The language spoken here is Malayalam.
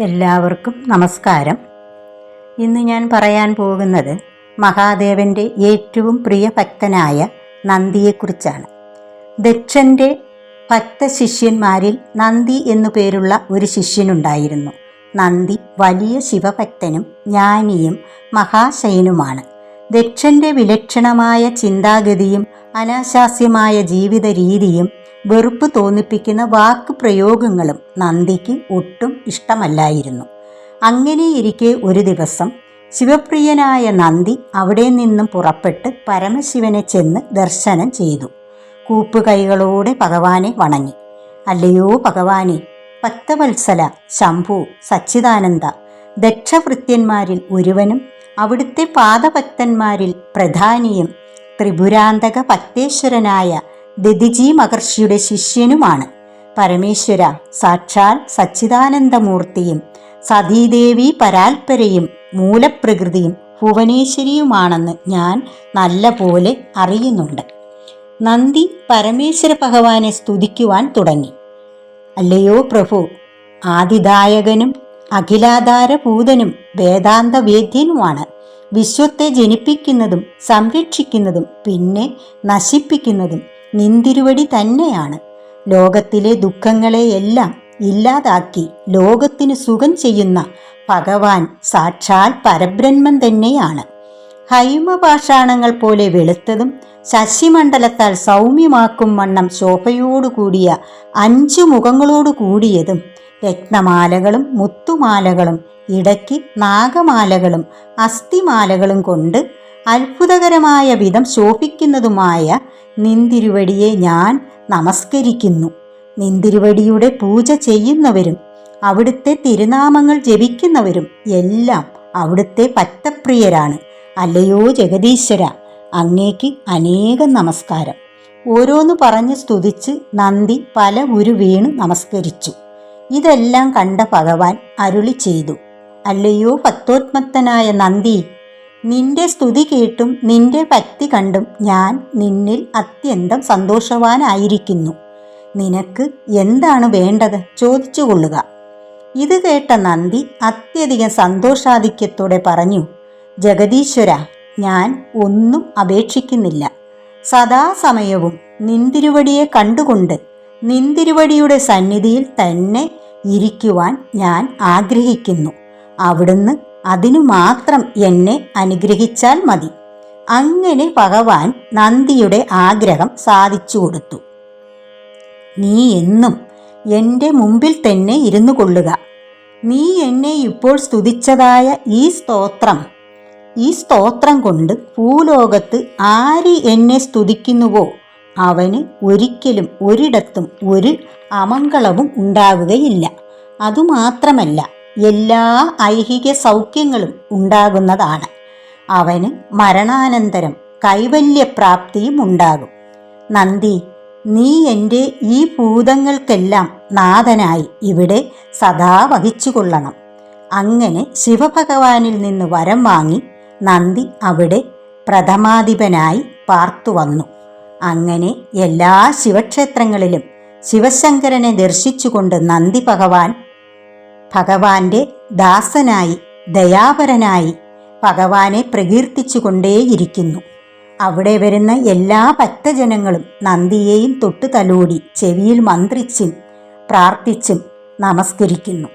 എല്ലാവർക്കും നമസ്കാരം. ഇന്ന് ഞാൻ പറയാൻ പോകുന്നത് മഹാദേവന്റെ ഏറ്റവും പ്രിയ ഭക്തനായ നന്ദിയെക്കുറിച്ചാണ്. ദക്ഷന്റെ ഭക്തശിഷ്യന്മാരിൽ നന്ദി എന്നു പേരുള്ള ഒരു ശിഷ്യനുണ്ടായിരുന്നു. നന്ദി വലിയ ശിവഭക്തനും ജ്ഞാനിയും മഹാശയനുമാണ്. ദക്ഷന്റെ വിലക്ഷണമായ ചിന്താഗതിയും അനാശാസ്യമായ ജീവിത രീതിയും വെറുപ്പ് തോന്നിപ്പിക്കുന്ന വാക്ക് പ്രയോഗങ്ങളും നന്ദിക്ക് ഒട്ടും ഇഷ്ടമല്ലായിരുന്നു. അങ്ങനെയിരിക്കെ ഒരു ദിവസം ശിവപ്രിയനായ നന്ദി അവിടെ നിന്നും പുറപ്പെട്ട് പരമശിവനെ ചെന്ന് ദർശനം ചെയ്തു. കൂപ്പുകൈകളോടെ ഭഗവാനെ വണങ്ങി. അല്ലയോ ഭഗവാനെ ഭക്തവത്സല ശംഭു സച്ചിദാനന്ദ ദക്ഷഭൃത്യന്മാരിൽ ഒരുവനും അവിടുത്തെ പാദഭക്തന്മാരിൽ പ്രധാനിയും ത്രിപുരാന്തക ഭക്തേശ്വരനായ ദതിജി മഹർഷിയുടെ ശിഷ്യനുമാണ്. പരമേശ്വര സാക്ഷാൽ സച്ചിദാനന്ദമൂർത്തിയും സതീദേവി പരാൽപരയും മൂലപ്രകൃതിയും ഭുവനേശ്വരിയുമാണെന്ന് ഞാൻ നല്ലപോലെ അറിയുന്നുണ്ട്. നന്ദി പരമേശ്വര ഭഗവാനെ സ്തുതിക്കുവാൻ തുടങ്ങി. അല്ലയോ പ്രഭു ആദിദായകനും അഖിലാധാരഭൂതനും വേദാന്ത വേദ്യനുമാണ് വിശ്വത്തെ ജനിപ്പിക്കുന്നതും സംരക്ഷിക്കുന്നതും പിന്നെ നശിപ്പിക്കുന്നതും നിന്തിരുവടി തന്നെയാണ്. ലോകത്തിലെ ദുഃഖങ്ങളെയെല്ലാം ഇല്ലാതാക്കി ലോകത്തിന് സുഖം ചെയ്യുന്ന ഭഗവാൻ സാക്ഷാൽ പരബ്രഹ്മൻ തന്നെയാണ്. ഹൈമപാഷാണങ്ങൾ പോലെ വെളുത്തതും ശശിമണ്ഡലത്താൽ സൗമ്യമാക്കും വണ്ണം ശോഭയോടുകൂടിയ അഞ്ചു മുഖങ്ങളോടു കൂടിയതും രത്നമാലകളും മുത്തുമാലകളും ഇടയ്ക്ക് നാഗമാലകളും അസ്ഥിമാലകളും കൊണ്ട് അത്ഭുതകരമായ വിധം ശോഭിക്കുന്നതുമായ നിന്തിരുവടിയെ ഞാൻ നമസ്കരിക്കുന്നു. നിന്തിരുവടിയുടെ പൂജ ചെയ്യുന്നവരും അവിടുത്തെ തിരുനാമങ്ങൾ ജപിക്കുന്നവരും എല്ലാം അവിടുത്തെ പറ്റപ്രിയരാണ്. അല്ലയോ ജഗദീശ്വര അങ്ങേക്ക് അനേകം നമസ്കാരം. ഓരോന്ന് പറഞ്ഞ് സ്തുതിച്ച് നന്ദി പല ഉരു വീണ് നമസ്കരിച്ചു. ഇതെല്ലാം കണ്ട ഭഗവാൻ അരുളി ചെയ്തു. അല്ലയോ ഭക്തോത്മത്തനായ നന്ദി. നിന്റെ സ്തുതി കേട്ടും നിന്റെ ഭക്തി കണ്ടും ഞാൻ നിന്നിൽ അത്യന്തം സന്തോഷവാനായിരിക്കുന്നു. നിനക്ക് എന്താണ് വേണ്ടത്? ചോദിച്ചുകൊള്ളുക. ഇത് കേട്ട നന്ദി അത്യധികം സന്തോഷാധിക്യത്തോടെ പറഞ്ഞു ജഗദീശ്വര ഞാൻ ഒന്നും അപേക്ഷിക്കുന്നില്ല. സദാസമയവും നിന്തിരുവടിയെ കണ്ടുകൊണ്ട് നിന്തിരുവടിയുടെ സന്നിധിയിൽ തന്നെ ഇരിക്കുവാൻ ഞാൻ ആഗ്രഹിക്കുന്നു. അവിടുന്ന് അതിനു മാത്രം എന്നെ അനുഗ്രഹിച്ചാൽ മതി. അങ്ങനെ ഭഗവാൻ നന്ദിയുടെ ആഗ്രഹം സാധിച്ചു കൊടുത്തു. നീ എന്നും എന്റെ മുമ്പിൽ തന്നെ ഇരുന്നു കൊള്ളുക. നീ എന്നെ ഇപ്പോൾ സ്തുതിച്ചതായ ഈ സ്തോത്രം ഈ സ്തോത്രം കൊണ്ട് ഭൂലോകത്ത് ആര് എന്നെ സ്തുതിക്കുന്നുവോ അവന് ഒരിക്കലും ഒരിടത്തും ഒരു അമംഗളവും ഉണ്ടാവുകയില്ല. അതുമാത്രമല്ല എല്ലാ ഐഹിക സൗഖ്യങ്ങളും ഉണ്ടാകുന്നതാണ്. അവന് മരണാനന്തരം കൈവല്യപ്രാപ്തിയും ഉണ്ടാകും. നന്ദി നീ എന്റെ ഈ ഭൂതങ്ങൾക്കെല്ലാം നാഥനായി ഇവിടെ സദാ വഹിച്ചുകൊള്ളണം. അങ്ങനെ ശിവഭഗവാനിൽ നിന്ന് വരം വാങ്ങി നന്ദി അവിടെ പ്രഥമാധിപനായി പാർത്തു വന്നു. അങ്ങനെ എല്ലാ ശിവക്ഷേത്രങ്ങളിലും ശിവശങ്കരനെ ദർശിച്ചുകൊണ്ട് നന്ദി ഭഗവാൻ ഭഗവാന്റെ ദാസനായി ദയാപരനായി ഭഗവാനെ പ്രകീർത്തിച്ചുകൊണ്ടേയിരിക്കുന്നു. അവിടെ വരുന്ന എല്ലാ ഭക്തജനങ്ങളും നന്ദിയെയും തൊട്ടു തലോടി ചെവിയിൽ മന്ത്രിച്ചും പ്രാർത്ഥിച്ചും നമസ്കരിക്കുന്നു.